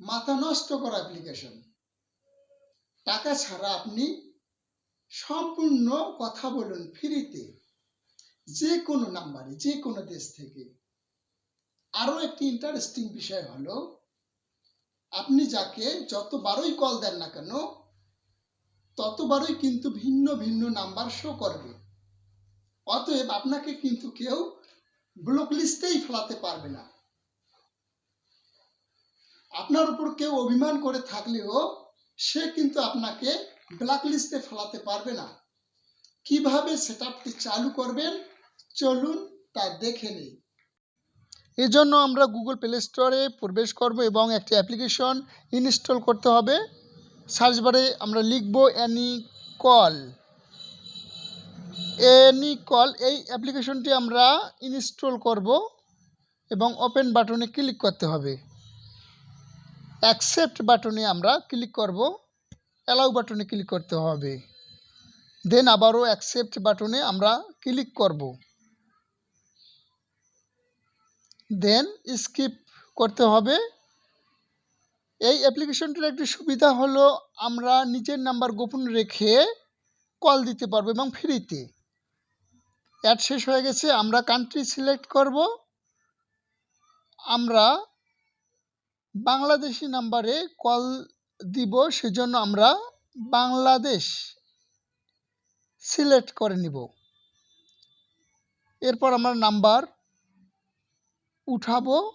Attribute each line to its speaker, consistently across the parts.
Speaker 1: মাথা নষ্ট করা অ্যাপ্লিকেশন টাকা ছাড়া আপনি সম্পূর্ণ কথা বলুন ফ্রিতে, যে কোনো নাম্বারে, যে কোনো দেশ থেকে। আরও একটি ইন্টারেস্টিং বিষয় হলো, আপনি যাকে যতবারই কল দেন না কেন, ততবারই কিন্তু ভিন্ন ভিন্ন নাম্বার শো করবে। অতএব আপনাকে কিন্তু কেউ ব্লক লিস্টেই ফেলাতে পারবে না। আপনার উপর কেউ অভিমান করে থাকলেও সে কিন্তু আপনাকে ব্ল্যাক লিস্টে ফেলাতে পারবে না। কীভাবে সেটআপটি চালু করবেন? চলুন তা দেখে নেই। এজন্য আমরা গুগল প্লে স্টোরে প্রবেশ করব এবং একটি অ্যাপ্লিকেশন ইনস্টল করতে হবে। সার্চ বারে আমরা লিখব অ্যানি কল এনি কল এই অ্যাপ্লিকেশনটি আমরা ইনস্টল করব এবং ওপেন বাটনে ক্লিক করতে হবে। অ্যাকসেপ্ট বাটনে আমরা ক্লিক করব। অ্যালাউ বাটনে ক্লিক করতে হবে। দেন আবারও অ্যাকসেপ্ট বাটনে আমরা ক্লিক করব। দেন স্কিপ করতে হবে। এই অ্যাপ্লিকেশনটির একটি সুবিধা হলো আমরা নিজের নাম্বার গোপন রেখে কল দিতে পারব এবং ফ্রিতে অ্যাড শেষ হয়ে গেছে, আমরা কান্ট্রি সিলেক্ট করব। আমরা বাংলাদেশি নাম্বারে কল দিব সেজন্য আমরা বাংলাদেশ সিলেক্ট করে নিব। এরপর আমরা নাম্বার উঠাবো।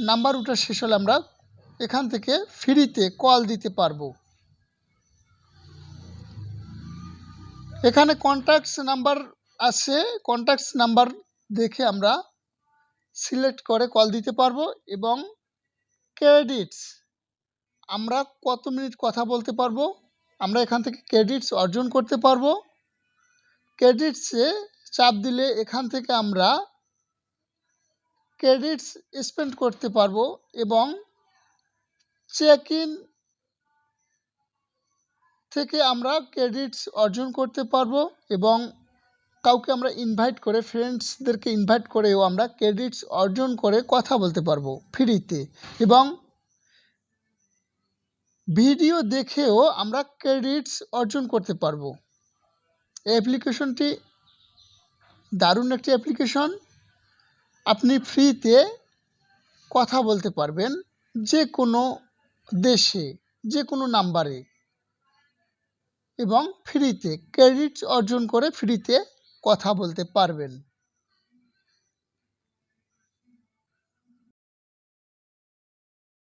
Speaker 1: নাম্বার উঠা শেষ হলে আমরা এখান থেকে ফ্রিতে কল দিতে পারব। এখানে কন্ট্যাক্টস নাম্বার আছে। কন্ট্যাক্টস নাম্বার দেখে আমরা সিলেক্ট করে কল দিতে পারব এবং ক্রেডিটস, আমরা কত মিনিট কথা বলতে পারব, আমরা এখান থেকে ক্রেডিটস অর্জন করতে পারব। ক্রেডিটসে চাপ দিলে এখান থেকে আমরা ক্রেডিটস স্পেন্ড করতে পারব এবং চেক ইন থেকে আমরা ক্রেডিটস অর্জন করতে পারব এবং কাউকে আমরা ইনভাইট করে ফ্রেন্ডসদেরকে ইনভাইট করেও আমরা ক্রেডিটস অর্জন করে কথা বলতে পারব ফ্রিতে এবং ভিডিও দেখেও আমরা ক্রেডিটস অর্জন করতে পারব। এই অ্যাপ্লিকেশনটি দারুণ একটি অ্যাপ্লিকেশন আপনি ফ্রিতে কথা বলতে পারবেন যে কোনো দেশে যে কোনো নাম্বারে এবং ফ্রিতে ক্রেডিটস অর্জন করে ফ্রিতে কথা বলতে পারবেন।